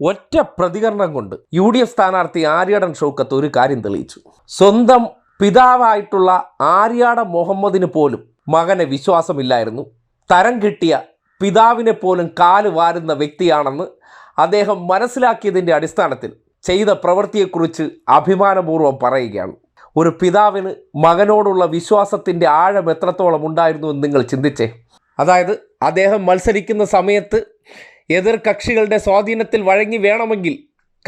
ഒറ്റ പ്രതികരണം കൊണ്ട് യു ഡി എഫ് സ്ഥാനാർത്ഥി ആര്യാടൻ ഷൗക്കത്ത് ഒരു കാര്യം തെളിയിച്ചു. സ്വന്തം പിതാവായിട്ടുള്ള ആര്യാട മുഹമ്മദിന് പോലും മകനെ വിശ്വാസമില്ലായിരുന്നു. തരം കിട്ടിയ പിതാവിനെ പോലും കാൽ വാരുന്ന വ്യക്തിയാണെന്ന് അദ്ദേഹം മനസ്സിലാക്കിയതിന്റെ അടിസ്ഥാനത്തിൽ ചെയ്ത പ്രവൃത്തിയെക്കുറിച്ച് അഭിമാനപൂർവം പറയുകയാണ്. ഒരു പിതാവിന് മകനോടുള്ള വിശ്വാസത്തിന്റെ ആഴം എത്രത്തോളം ഉണ്ടായിരുന്നു എന്ന് നിങ്ങൾ ചിന്തിച്ചേ? അതായത് അദ്ദേഹം മത്സരിക്കുന്ന സമയത്ത് എതിർ കക്ഷികളുടെ സ്വാധീനത്തിൽ വഴങ്ങി വേണമെങ്കിൽ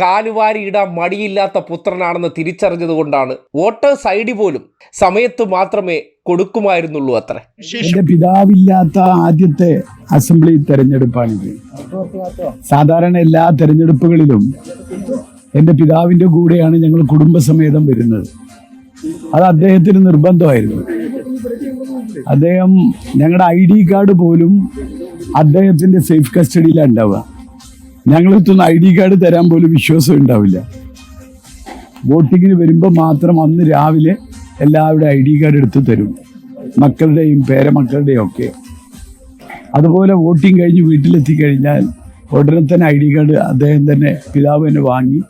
കാലുവാരി ഇടാൻ മടിയില്ലാത്ത പുത്രനാണെന്ന് തിരിച്ചറിഞ്ഞതുകൊണ്ടാണ് വോട്ടേഴ്സ് ഐ ഡി പോലും സമയത്ത് മാത്രമേ കൊടുക്കുമായിരുന്നുള്ളൂ അത്ര. എന്റെ പിതാവില്ലാത്ത ആദ്യത്തെ അസംബ്ലി തെരഞ്ഞെടുപ്പാണിത്. സാധാരണ എല്ലാ തെരഞ്ഞെടുപ്പുകളിലും എന്റെ പിതാവിന്റെ കൂടെയാണ് ഞങ്ങൾ കുടുംബസമേതം വരുന്നത്. അത് അദ്ദേഹത്തിന് നിർബന്ധമായിരുന്നു. അദ്ദേഹം ഞങ്ങളുടെ ഐ ഡി കാർഡ് പോലും അദ്ദേഹത്തിന്റെ സേഫ് കസ്റ്റഡിയിലാണ് ഉണ്ടാവുക. ഞങ്ങളെത്തുന്ന ഐ ഡി കാർഡ് തരാൻ പോലും വിശ്വാസം ഉണ്ടാവില്ല. വോട്ടിങ്ങിന് വരുമ്പോൾ മാത്രം അന്ന് രാവിലെ എല്ലാവരുടെ ഐ ഡി കാർഡ് എടുത്ത് തരും. മക്കളുടെയും പേരമക്കളുടെയും ഒക്കെ. അതുപോലെ വോട്ടിംഗ് കഴിഞ്ഞ് വീട്ടിലെത്തി കഴിഞ്ഞാൽ ഉടനെ തന്നെ ഐ ഡി കാർഡ് അദ്ദേഹം തന്നെ പിതാവ് തന്നെ വാങ്ങി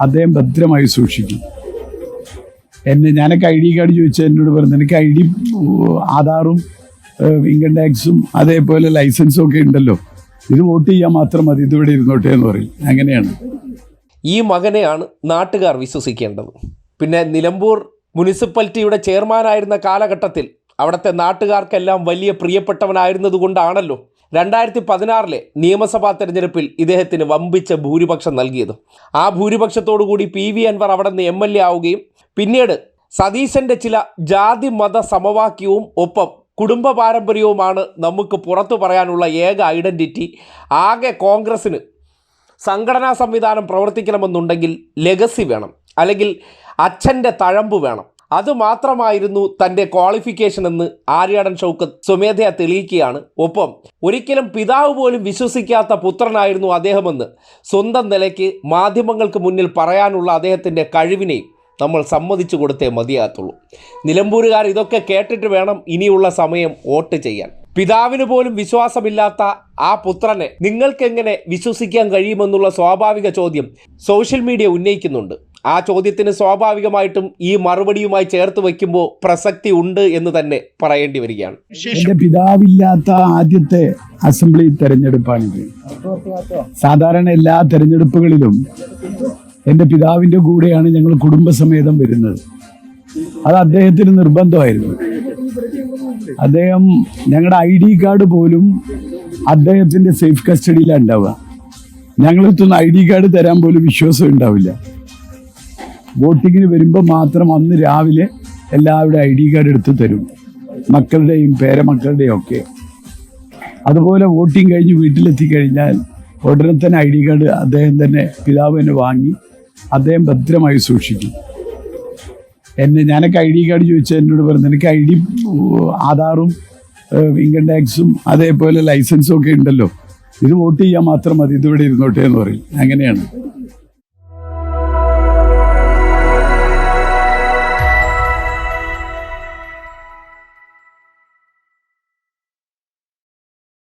അദ്ദേഹം ഭദ്രമായി സൂക്ഷിക്കും. എന്നെ ഞാനൊക്കെ ഐ ഡി കാർഡ് ചോദിച്ചാൽ എന്നോട് പറഞ്ഞു എനിക്ക് ഐ ഡി ആധാറും ഇൻകം ടാക്സും അതേപോലെ ലൈസൻസും ഒക്കെ ഉണ്ടല്ലോ. ഇത് വോട്ട് ചെയ്യാൻ മാത്രം മതി. ഇതിവിടെ ഇരുന്നോട്ടെ എന്ന് പറയും. അങ്ങനെയാണ്. ഈ മകനെയാണ് നാട്ടുകാർ വിശ്വസിക്കേണ്ടത്. പിന്നെ നിലമ്പൂർ മുനിസിപ്പാലിറ്റിയുടെ ചെയർമാനായിരുന്ന കാലഘട്ടത്തിൽ അവിടുത്തെ നാട്ടുകാർക്കെല്ലാം വലിയ പ്രിയപ്പെട്ടവനായിരുന്നത് കൊണ്ടാണല്ലോ രണ്ടായിരത്തി പതിനാറിലെ നിയമസഭാ തെരഞ്ഞെടുപ്പിൽ ഇദ്ദേഹത്തിന് വമ്പിച്ച ഭൂരിപക്ഷം നൽകിയത്. ആ ഭൂരിപക്ഷത്തോടുകൂടി പി വി അൻവർ അവിടെ നിന്ന് എം എൽ എ ആവുകയും പിന്നീട് സതീശന്റെ ചില ജാതി മത സമവാക്യവും ഒപ്പം കുടുംബ പാരമ്പര്യവുമാണ് നമുക്ക് പുറത്തു പറയാനുള്ള ഏക ഐഡന്റിറ്റി ആകെ കോൺഗ്രസ്സിന് സംഘടനാ സംവിധാനം പ്രവർത്തിക്കണമെന്നുണ്ടെങ്കിൽ ലെഗസി വേണം. അല്ലെങ്കിൽ അച്ഛന്റെ തഴമ്പ് വേണം. അത് മാത്രമായിരുന്നു തന്റെ ക്വാളിഫിക്കേഷൻ എന്ന് ആര്യാടൻ ഷൗക്കത്ത് സ്വമേധയാ തെളിയിക്കുകയാണ്. ഒപ്പം ഒരിക്കലും പിതാവ് പോലും വിശ്വസിക്കാത്ത പുത്രനായിരുന്നു അദ്ദേഹമെന്ന് സ്വന്തം നിലയ്ക്ക് മാധ്യമങ്ങൾക്ക് മുന്നിൽ പറയാനുള്ള അദ്ദേഹത്തിന്റെ കഴിവിനെയും നമ്മൾ സമ്മതിച്ചു കൊടുത്തേ മതിയാകത്തുള്ളൂ. നിലമ്പൂരുകാർ ഇതൊക്കെ കേട്ടിട്ട് വേണം ഇനിയുള്ള സമയം വോട്ട് ചെയ്യാൻ. പിതാവിന് പോലും വിശ്വാസമില്ലാത്ത ആ പുത്രനെ നിങ്ങൾക്കെങ്ങനെ വിശ്വസിക്കാൻ കഴിയുമെന്നുള്ള സ്വാഭാവിക ചോദ്യം സോഷ്യൽ മീഡിയ ഉന്നയിക്കുന്നുണ്ട്. ആ ചോദ്യത്തിന് സ്വാഭാവികമായിട്ടും ഈ മറുപടിയുമായി ചേർത്ത് വയ്ക്കുമ്പോൾ പ്രസക്തി ഉണ്ട് എന്ന് തന്നെ പറയേണ്ടി വരികയാണ്. എന്റെ പിതാവില്ലാത്ത ആദ്യത്തെ അസംബ്ലി തെരഞ്ഞെടുപ്പാണിത്. സാധാരണ എല്ലാ തെരഞ്ഞെടുപ്പുകളിലും എന്റെ പിതാവിന്റെ കൂടെയാണ് ഞങ്ങൾ കുടുംബസമേതം വരുന്നത്. അത് അദ്ദേഹത്തിന് നിർബന്ധമായിരുന്നു. അദ്ദേഹം ഞങ്ങളുടെ ഐ ഡി കാർഡ് പോലും അദ്ദേഹത്തിന്റെ സേഫ് കസ്റ്റഡിയിലാണ് ഉണ്ടാവുക ഞങ്ങളെത്തുന്ന ഐ ഡി കാർഡ് തരാൻ പോലും വിശ്വാസം ഉണ്ടാവില്ല വോട്ടിങ്ങിന് വരുമ്പോൾ മാത്രം അന്ന് രാവിലെ എല്ലാവരുടെ ഐ ഡി കാർഡ് എടുത്ത് തരും. മക്കളുടെയും പേരമക്കളുടെയും ഒക്കെ. അതുപോലെ വോട്ടിംഗ് കഴിഞ്ഞ് വീട്ടിലെത്തി കഴിഞ്ഞാൽ ഉടനെ തന്നെ ഐ ഡി കാർഡ് അദ്ദേഹം തന്നെ പിതാവ് തന്നെ വാങ്ങി അദ്ദേഹം ഭദ്രമായി സൂക്ഷിക്കും. എന്നെ ഞാനൊക്കെ ഐ ഡി കാർഡ് ചോദിച്ചാൽ എന്നോട് പറഞ്ഞു എനിക്ക് ഐ ഡി ആധാറും ഇൻകം ടാക്സും അതേപോലെ ലൈസൻസും ഒക്കെ ഉണ്ടല്ലോ. ഇത് വോട്ട് ചെയ്യാൻ മാത്രം മതി ഇതിവിടെ ഇരുന്നോട്ടെ എന്ന് പറയും. അങ്ങനെയാണ്.